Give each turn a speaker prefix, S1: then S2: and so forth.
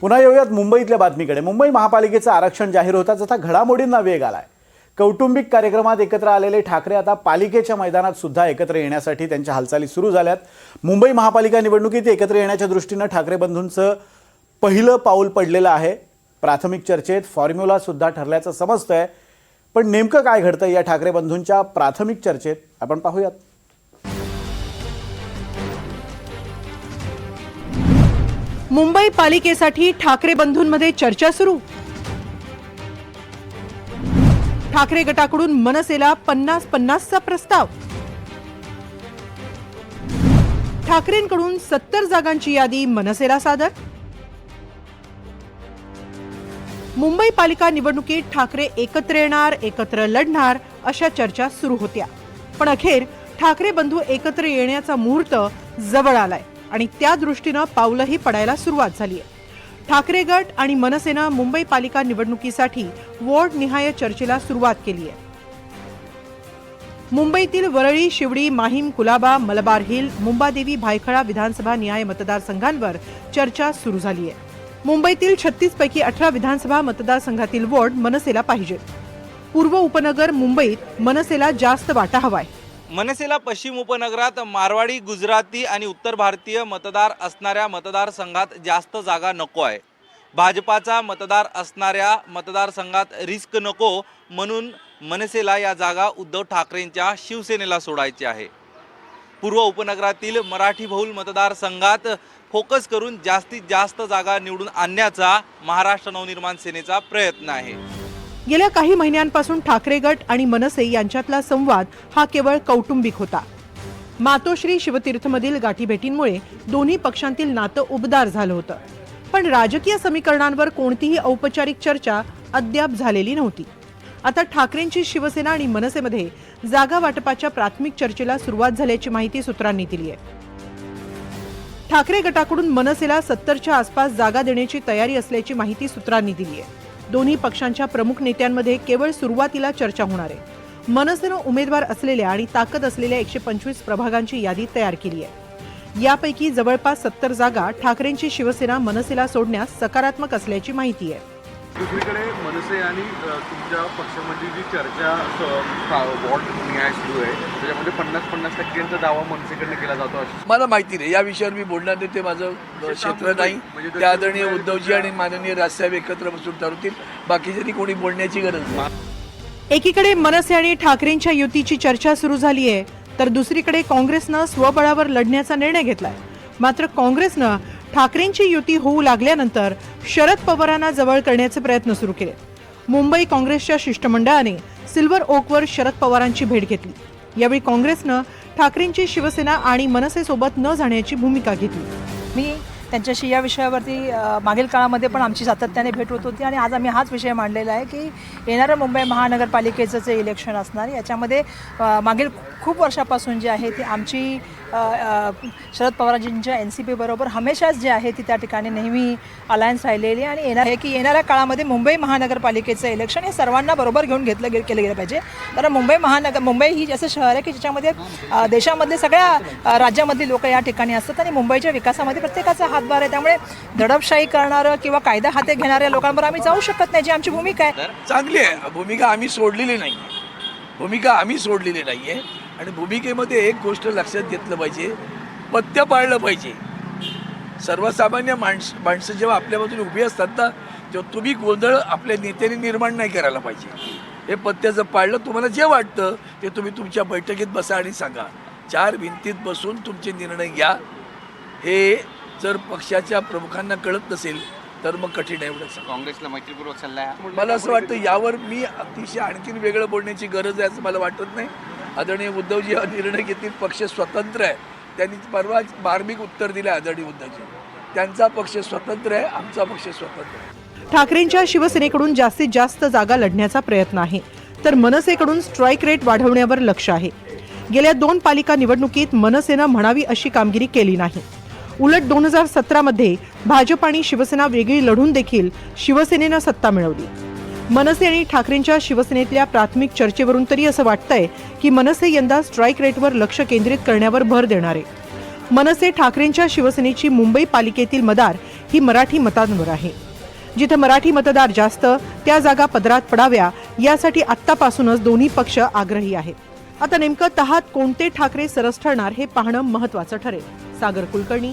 S1: पुन्हा येऊयात मुंबईतल्या बातमीकडे. मुंबई महापालिकेचं आरक्षण जाहीर होता जसा घडामोडींना वेग आलाय. कौटुंबिक कार्यक्रमात एकत्र आलेले ठाकरे आता पालिकेच्या मैदानात सुद्धा एकत्र येण्यासाठी त्यांच्या हालचाली सुरू झाल्यात. मुंबई महापालिका निवडणुकीत एकत्र येण्याच्या दृष्टीनं ठाकरे बंधूंचं पहिलं पाऊल पडलेलं आहे. प्राथमिक चर्चेत फॉर्म्युला सुद्धा ठरल्याचं समजतंय. पण नेमकं काय घडतं या ठाकरे बंधूंच्या प्राथमिक चर्चेत? आपण पाहूयात.
S2: मुंबई पालिकेसाठी ठाकरे बंधूंमध्ये चर्चा सुरू. ठाकरे गटाकडून मनसेला पन्नास पन्नासचा प्रस्ताव. ठाकरेंकडून सत्तर जागांची यादी मनसेला सादर. मुंबई पालिका निवडणुकीत ठाकरे एकत्र येणार एकत्र लढणार अशा चर्चा सुरू होत्या. पण अखेर ठाकरे बंधू एकत्र येण्याचा मुहूर्त जवळ आलाय. आणि त्या दृष्टीनं पावलंही पडायला सुरुवात झाली आहे. ठाकरे गट आणि मनसेनं मुंबई पालिका निवडणुकीसाठी वॉर्ड निहाय चर्चेला सुरुवात केली आहे. मुंबईतील वरळी शिवडी माहीम कुलाबा मलबार हिल मुंबादेवी भायखळा विधानसभा न्याय मतदारसंघांवर चर्चा सुरू झाली आहे. मुंबईतील छत्तीस पैकी अठरा विधानसभा मतदारसंघातील वॉर्ड मनसेला पाहिजेत. पूर्व उपनगर मुंबईत मनसेला जास्त वाटा हवाय.
S3: मनसेला पश्चिम उपनगरात मारवाडी गुजराती आणि उत्तर भारतीय मतदार असणाऱ्या मतदारसंघात जास्त जागा नको आहे. भाजपाचा मतदार असणाऱ्या मतदारसंघात रिस्क नको म्हणून मनसेला या जागा उद्धव ठाकरेंच्या शिवसेनेला सोडायची आहे. पूर्व उपनगरातील मराठी बहुल मतदारसंघात फोकस करून जास्तीत जास्त जागा निवडून आणण्याचा महाराष्ट्र नवनिर्माण सेनेचा प्रयत्न आहे.
S2: गेल्या काही महिन्यांपासून ठाकरे गट आणि मनसे यांच्यातला संवाद हा केवळ कौटुंबिक होता. मातोश्री शिवतीर्थमधील गाठीभेटींमुळे दोन्ही पक्षांतील नातं उबदार झालं होतं. पण राजकीय समीकरणांवर कोणतीही औपचारिक चर्चा अद्याप झालेली नव्हती. आता ठाकरेंची शिवसेना आणि मनसेमध्ये जागा वाटपाच्या प्राथमिक चर्चेला सुरुवात झाल्याची माहिती सूत्रांनी दिली आहे. ठाकरे गटाकडून मनसेला सत्तरच्या आसपास जागा देण्याची तयारी असल्याची माहिती सूत्रांनी दिली आहे. दोन्ही पक्षांच्या प्रमुख नेत्यांमध्ये केवळ सुरुवातीला चर्चा होणार आहे. मनसेनं उमेदवार असलेल्या आणि ताकद असलेल्या एकशे पंचवीस प्रभागांची यादी तयार केली आहे. यापैकी जवळपास सत्तर जागा ठाकरेंची शिवसेना मनसेला सोडण्यास सकारात्मक असल्याची माहिती आहे.
S4: दुसरीकडे मनसे आणि तुमच्या पक्षामध्ये जी चर्चा वॉर्ड न्याय सुरू आहे त्याच्यामध्ये पन्नास पन्नास टक्क्यांचा दावा मनसेकडनं केला जातो अशी.
S5: मला माहिती नाही. या विषयावर मी बोलणार नाही. ते माझं क्षेत्र नाही.
S4: म्हणजे
S5: ते आदरणीय उद्धवजी आणि माननीय राजसाहेब एकत्र बसून ठरवतील. बाकीच्यांनी कोणी बोलण्याची गरज नाही.
S2: एकीकडे मनसे आणि ठाकरेंच्या युतीची चर्चा सुरू झाली आहे तर दुसरीकडे काँग्रेसनं स्वबळावर लढण्याचा निर्णय घेतलाय. मात्र काँग्रेसनं ठाकरेंची युती होऊ लागल्यानंतर शरद पवारांना जवळ करण्याचे प्रयत्न सुरू केले. मुंबई काँग्रेसच्या शिष्टमंडळाने सिल्वर ओकवर शरद पवारांची भेट घेतली. यावेळी काँग्रेसनं ठाकरेंची शिवसेना आणि मनसेसोबत न जाण्याची भूमिका घेतली.
S6: मी त्यांच्याशी या विषयावरती मागील काळामध्ये पण आमची सातत्याने भेट होत होती आणि आज आम्ही हाच विषय मांडलेला आहे की येणारं मुंबई महानगरपालिकेचं जे इलेक्शन असणार याच्यामध्ये मागील खूप वर्षापासून जी आहे ती आमची शरद पवारजींच्या एन सी पीबरोबर हमेशाच जे आहे ती त्या ठिकाणी नेहमी अलायन्स राहिलेली आणि येणार आहे की येणाऱ्या काळामध्ये मुंबई महानगरपालिकेचं इलेक्शन हे सर्वांना बरोबर घेऊन घेतलं गे केलं गेलं पाहिजे. कारण मुंबई महानगर मुंबई ही असं शहर आहे की ज्याच्यामध्ये देशामधले सगळ्या राज्यामधली लोक या ठिकाणी असतात आणि मुंबईच्या विकासामध्ये प्रत्येकाचा हा हातभार आहे. त्यामुळे दडपशाही करणारं किंवा कायदा हाते घेणाऱ्या लोकांवर आम्ही जाऊ शकत नाही जी आमची भूमिका आहे.
S5: चांगली आहे. भूमिका आम्ही सोडलेली नाही भूमिका आम्ही सोडलेली नाही आहे आणि भूमिकेमध्ये एक गोष्ट लक्षात घेतलं पाहिजे. पथ्य पाळलं पाहिजे. सर्वसामान्य माणस माणसं जेव्हा आपल्या बाजूने उभी असतात ना तेव्हा तुम्ही गोंधळ आपल्या नेत्याने निर्माण नाही करायला पाहिजे. हे पथ्य जर पाळलं तुम्हाला जे वाटतं ते तुम्ही तुमच्या बैठकीत बसा आणि सांगा. चार भिंतीत बसून तुमचे निर्णय घ्या. हे जर पक्षाच्या प्रमुखांना कळत नसेल तर मग कठीण आहे एवढंच
S7: काँग्रेसला मैत्रीपूर्वक सल्ला आहे.
S5: मला असं वाटतं यावर मी अतिशय आणखीन वेगळं बोलण्याची गरज आहे असं मला वाटत नाही. आदरणीय उद्धवजी हा निर्णय घेतील पक्ष स्वतंत्र आहे. त्यांनी परवा मार्मिक उत्तर दिलं आदरणीय उद्धवजी त्यांचा पक्ष स्वतंत्र आहे आमचा पक्ष स्वतंत्र आहे.
S2: ठाकरेंच्या शिवसेनेकडून जास्तीत जास्त जागा लढण्याचा प्रयत्न आहे. तर मनसेकडून स्ट्राईक रेट वाढवण्यावर लक्ष आहे. गेल्या दोन पालिका निवडणुकीत मनसेनं म्हणावी अशी कामगिरी केली नाही. उलट दोन हजार सतरामध्ये भाजप आणि शिवसेना वेगळी लढून देखील शिवसेनेनं सत्ता मिळवली. मनसे आणि ठाकरेंच्या शिवसेनेतल्या प्राथमिक चर्चेवरून तरी असं वाटतंय की मनसे यंदा स्ट्राईक रेटवर लक्ष केंद्रित करण्यावर भर देणार. आहे मनसे ठाकरेंच्या शिवसेनेची मुंबई पालिकेतील मदार ही मराठी मतांवर आहे. जिथे मराठी मतदार जास्त त्या जागा पदरात पडाव्या यासाठी आत्तापासूनच दोन्ही पक्ष आग्रही आहेत. आता नेमकं तहात कोणते ठाकरे सरस ठरणार हे पाहणं महत्त्वाचं ठरेल. सागर कुलकर्णी